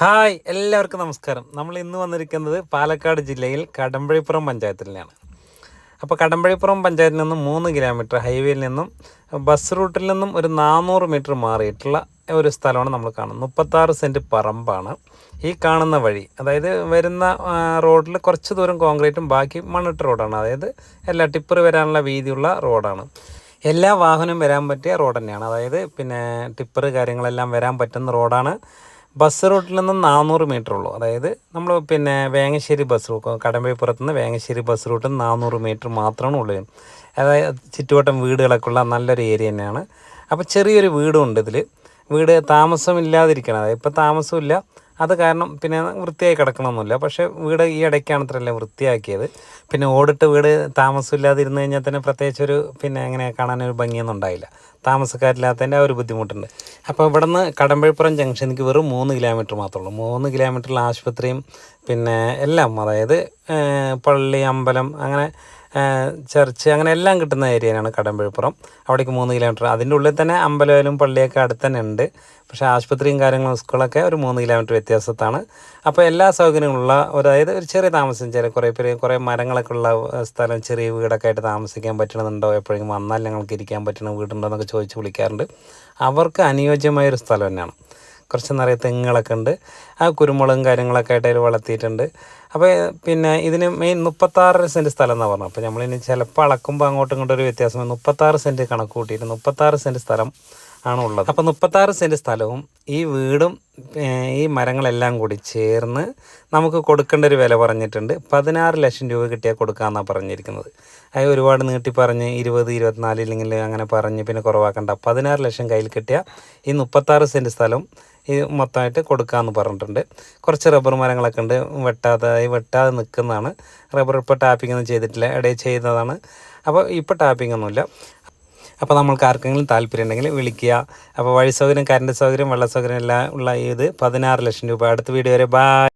Hi എല്ലാവർക്കും നമസ്കാരം. നമ്മൾ ഇന്ന് വന്നിരിക്കുന്നത് പാലക്കാട് ജില്ലയിൽ കടമ്പഴിപ്പുറം പഞ്ചായത്തിലാണ്. അപ്പോൾ കടമ്പഴിപ്പുറം പഞ്ചായത്തിൽ നിന്നും മൂന്ന് കിലോമീറ്റർ ഹൈവേയിൽ നിന്നും ബസ് റൂട്ടിൽ നിന്നും ഒരു നാനൂറ് മീറ്റർ മാറിയിട്ടുള്ള ഒരു സ്ഥലമാണ് നമ്മൾ കാണുന്നത്. മുപ്പത്താറ് സെന്റ് പറമ്പാണ്. ഈ കാണുന്ന വഴി അതായത് വരുന്ന റോഡിൽ കുറച്ച് ദൂരം കോൺക്രീറ്റും ബാക്കി മണ്ണിട്ട് റോഡാണ്. അതായത് എല്ലാ ടിപ്പർ വരാനുള്ള വീതിയുള്ള റോഡാണ്. എല്ലാ വാഹനവും വരാൻ പറ്റിയ റോഡ് തന്നെയാണ്. അതായത് പിന്നെ ടിപ്പർ കാര്യങ്ങളെല്ലാം വരാൻ പറ്റുന്ന റോഡാണ്. ബസ് റൂട്ടിൽ നിന്ന് നാനൂറ് മീറ്റർ ഉള്ളൂ. അതായത് നമ്മൾ പിന്നെ വേങ്ങശ്ശേരി ബസ് റൂട്ട് കടമ്പഴിപ്പുറത്ത് നിന്ന് വേങ്ങശ്ശേരി ബസ് റൂട്ടിൽ നാനൂറ് മീറ്റർ മാത്രമാണ് ഉള്ളത്. അതായത് ചുറ്റുവട്ടം വീടുകളൊക്കെ ഉള്ള നല്ലൊരു ഏരിയ തന്നെയാണ്. അപ്പോൾ ചെറിയൊരു വീടും ഉണ്ട് ഇതിൽ വീട് താമസമില്ലാതിരിക്കണം. അതായത് ഇപ്പോൾ താമസമില്ല അത് കാരണം പിന്നെ വൃത്തിയായി കിടക്കണമെന്നില്ല പക്ഷേ വീട് ഈ ഇടയ്ക്കാണ് ഇത്രയെല്ലാം വൃത്തിയാക്കിയത്. പിന്നെ ഓടിട്ട് വീട് താമസമില്ലാതിരുന്ന് കഴിഞ്ഞാൽ തന്നെ പ്രത്യേകിച്ച് ഒരു പിന്നെ അങ്ങനെ കാണാനൊരു ഭംഗിയൊന്നും ഉണ്ടായില്ല. താമസക്കാരില്ലാത്തതിന്റെ ആ ഒരു ബുദ്ധിമുട്ടുണ്ട്. അപ്പോൾ ഇവിടെ നിന്ന് കടമ്പഴിപ്പുറം ജംഗ്ഷനിക്ക് വെറും മൂന്ന് കിലോമീറ്റർ മാത്രമേ ഉള്ളൂ. മൂന്ന് കിലോമീറ്ററിൽ ആശുപത്രിയും പിന്നെ എല്ലാം അതായത് പള്ളി അമ്പലം അങ്ങനെ ചർച്ച് അങ്ങനെ എല്ലാം കിട്ടുന്ന ഏരിയയാണ് കടമ്പഴിപ്പുറം. അവിടേക്ക് മൂന്ന് കിലോമീറ്റർ അതിന്റെ ഉള്ളിൽ തന്നെ അമ്പലവലും പള്ളിയൊക്കെ അടുത്ത് തന്നെ ഉണ്ട് പക്ഷേ ആശുപത്രിയും കാര്യങ്ങളും സ്കൂളൊക്കെ ഒരു മൂന്ന് കിലോമീറ്റർ വ്യത്യാസത്താണ്. അപ്പോൾ എല്ലാ സൗകര്യങ്ങളുള്ള അതായത് ഒരു ചെറിയ താമസം ചെറിയ കുറേ പേര് കുറേ മരങ്ങളൊക്കെ ഉള്ള സ്ഥലം ചെറിയ വീടൊക്കെ ആയിട്ട് താമസിക്കാൻ പറ്റണമെന്നുണ്ടോ എപ്പോഴെങ്കിലും വന്നാൽ ഞങ്ങൾക്ക് ഇരിക്കാൻ പറ്റുന്ന വീടുണ്ടോ എന്നൊക്കെ ചോദിച്ച് വിളിക്കാറുണ്ട്. അവർക്ക് അനുയോജ്യമായ ഒരു സ്ഥലം തന്നെയാണ്. കുറച്ച് നിറയെ തെങ്ങുകളൊക്കെ ഉണ്ട്. ആ കുരുമുളകും കാര്യങ്ങളൊക്കെ ആയിട്ട് അതിൽ വളർത്തിയിട്ടുണ്ട്. അപ്പോൾ പിന്നെ ഇതിന് മെയിൻ മുപ്പത്താറ് സെന്റ് സ്ഥലം എന്നാണ് പറഞ്ഞത്. അപ്പോൾ നമ്മളിനി ചിലപ്പോൾ അളക്കുമ്പോൾ അങ്ങോട്ടും ഇങ്ങോട്ടും ഒരു വ്യത്യാസം മുപ്പത്താറ് സെന്റ് കണക്ക് കൂട്ടിയിട്ട് മുപ്പത്താറ് സെന്റ് സ്ഥലം ആണ് ഉള്ളത്. അപ്പോൾ മുപ്പത്താറ് സെന്റ് സ്ഥലവും ഈ വീടും ഈ മരങ്ങളെല്ലാം കൂടി ചേർന്ന് നമുക്ക് കൊടുക്കേണ്ട ഒരു വില പറഞ്ഞിട്ടുണ്ട്. പതിനാറ് ലക്ഷം രൂപ കിട്ടിയാൽ കൊടുക്കാമെന്നാണ് പറഞ്ഞിരിക്കുന്നത്. അത് ഒരുപാട് നീട്ടി പറഞ്ഞ് ഇരുപത് ഇരുപത്തിനാല് ഇല്ലെങ്കിൽ അങ്ങനെ പറഞ്ഞ് പിന്നെ കുറവാക്കണ്ട. പതിനാറ് ലക്ഷം കയ്യിൽ കിട്ടിയാൽ ഈ മുപ്പത്താറ് സെന്റ് സ്ഥലം ഈ മൊത്തമായിട്ട് കൊടുക്കാമെന്ന് പറഞ്ഞിട്ടുണ്ട്. കുറച്ച് റബ്ബർ മരങ്ങളൊക്കെ ഉണ്ട്. വെട്ടാതെ വെട്ടാതെ നിൽക്കുന്നതാണ്. റബ്ബർ ഇപ്പോൾ ടാപ്പിംഗ് ഒന്നും ചെയ്തിട്ടില്ല. ഇടയിൽ ചെയ്യുന്നതാണ് അപ്പോൾ ഇപ്പോൾ ടാപ്പിംഗ് ഒന്നുമില്ല. അപ്പോൾ നമ്മൾക്ക് ആർക്കെങ്കിലും താല്പര്യം ഉണ്ടെങ്കിൽ വിളിക്കുക. അപ്പോൾ വഴി സൗകര്യം കറണ്ട് സൗകര്യം വെള്ള സൗകര്യം എല്ലാം ഉള്ള ഇത് പതിനാറ് ലക്ഷം രൂപ. അടുത്ത വീഡിയോ വരെ. ബായ്